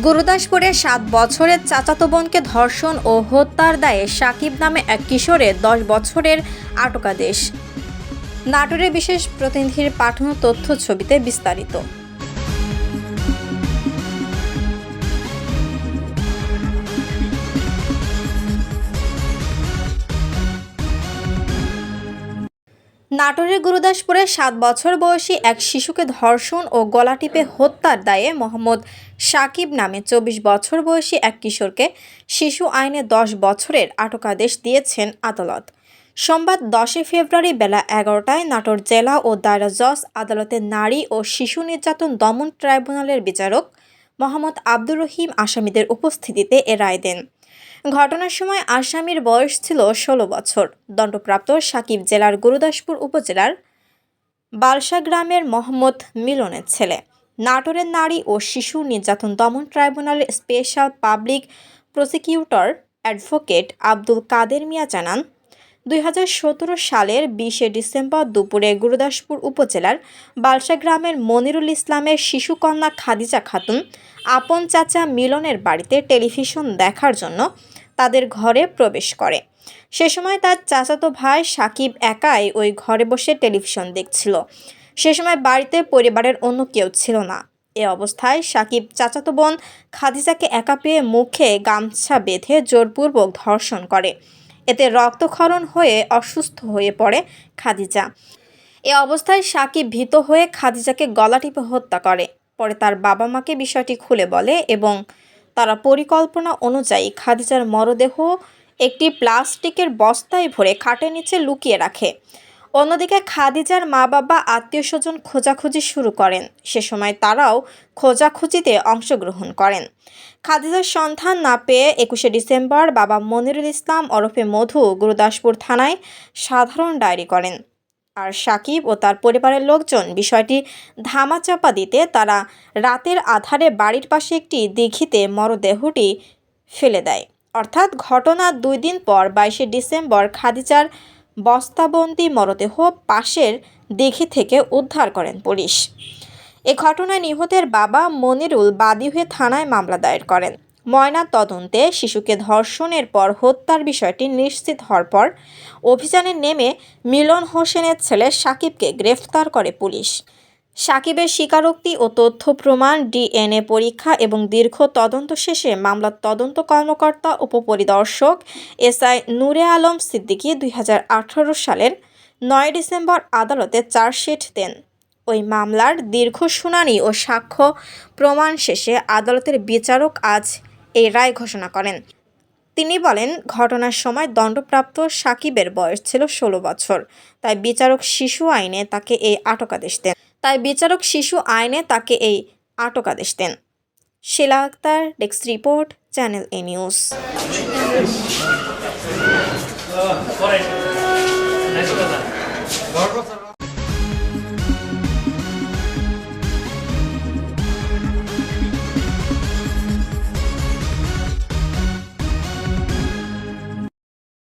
গুরুদাসপুরে সাত বছরের চাচাতো বোনকে ধর্ষণ ও হত্যার দায়ে সাকিব নামে এক কিশোরের দশ বছরের আটকাদেশ। নাটোরের বিশেষ প্রতিনিধির পাঠানো তথ্য ছবিতে বিস্তারিত। নাটোরের গুরুদাসপুরে সাত বছর বয়সী এক শিশুকে ধর্ষণ ও গলা টিপে হত্যার দায়ে মোহাম্মদ সাকিব নামে চব্বিশ বছর বয়সী এক কিশোরকে শিশু আইনে দশ বছরের আটকাদেশ দিয়েছেন আদালত। সোমবার দশই ফেব্রুয়ারি বেলা এগারোটায় নাটোর জেলা ও দায়রা জজ আদালতের নারী ও শিশু নির্যাতন দমন ট্রাইব্যুনালের বিচারক মোহাম্মদ আব্দুর রহিম আসামিদের উপস্থিতিতে এ রায় দেন। ঘটনার সময় আসামির বয়স ছিল ষোলো বছর। দণ্ডপ্রাপ্ত সাকিব জেলার গুরুদাসপুর উপজেলার বালসা গ্রামের মোহাম্মদ মিলনের ছেলে। নাটোরের নারী ও শিশু নির্যাতন দমন ট্রাইব্যুনালের special public prosecutor advocate Abdul Kader Mia জানান, দুই হাজার সতেরো সালের বিশে ডিসেম্বর দুপুরে গুরুদাসপুর উপজেলার বালসা গ্রামের মনিরুল ইসলামের শিশুকন্যা খাদিজা খাতুন আপন চাচা মিলনের বাড়িতে টেলিভিশন দেখার জন্য তাদের ঘরে প্রবেশ করে। সে সময় তার চাচাতো ভাই সাকিব একাই ওই ঘরে বসে টেলিভিশন দেখছিল। সে সময় বাড়িতে পরিবারের অন্য কেউ ছিল না। এ অবস্থায় সাকিব চাচাতো বোন খাদিজাকে একা পেয়ে মুখে গামছা বেঁধে জোরপূর্বক ধর্ষণ করে। এতে রক্তক্ষরণ হয়ে অসুস্থ হয়ে পড়ে খাদিজা। এ অবস্থায় সাকিব ভীত হয়ে খাদিজাকে গলা টিপে হত্যা করে। পরে তার বাবা মাকে বিষয়টি খুলে বলে এবং তারা পরিকল্পনা অনুযায়ী খাদিজার মরদেহ একটি প্লাস্টিকের বস্তায় ভরে খাটের নিচে লুকিয়ে রাখে। অন্যদিকে খাদিজার মা বাবা, আত্মীয় স্বজন খোঁজাখুঁজি শুরু করেন। সে সময় তারাও খোঁজাখুঁজিতে অংশগ্রহণ করেন। খাদিজার সন্ধান না পেয়ে একুশে ডিসেম্বর বাবা মনিরুল ইসলাম ওরফে মধু গুরুদাসপুর থানায় সাধারণ ডায়েরি করেন। আর সাকিব ও তার পরিবারের লোকজন বিষয়টি ধামাচাপা দিতে তারা রাতের আধারে বাড়ির পাশে একটি দিঘিতে মরদেহটি ফেলে দেয়। অর্থাৎ ঘটনার দুই দিন পর বাইশে ডিসেম্বর খাদিজার বস্তাবন্দি মরদেহ পাশের দিঘি থেকে উদ্ধার করেন পুলিশ। এ ঘটনায় নিহতের বাবা মনিরুল বাদী হয়ে থানায় মামলা দায়ের করেন। ময়না তদন্তে শিশুকে ধর্ষণের পর হত্যার বিষয়টি নিশ্চিত হওয়ার পর অভিযানে নেমে মিলন হোসেনের ছেলে সাকিবকে গ্রেফতার করে পুলিশ। সাকিবের স্বীকারোক্তি ও তথ্য প্রমাণ, ডিএনএ পরীক্ষা এবং দীর্ঘ তদন্ত শেষে মামলার তদন্ত কর্মকর্তা, উপপরিদর্শক এসআই নূরে আলম সিদ্দিকী দুই হাজার আঠারো সালের নয় ডিসেম্বর আদালতে চার্জশিট দেন। ওই মামলার দীর্ঘ শুনানি ও সাক্ষ্য প্রমাণ শেষে আদালতের বিচারক আজ এই রায় ঘোষণা করেন। তিনি বলেন, ঘটনার সময় দণ্ডপ্রাপ্ত সাকিবের বয়স ছিল ষোলো বছর, তাই বিচারক শিশু আইনে তাকে এই আটকাদেশ দেন। তাই বিচারক শিশু আইনে তাকে এই আটক আদেশ দেন। Shila Akter, desk report, channel A news.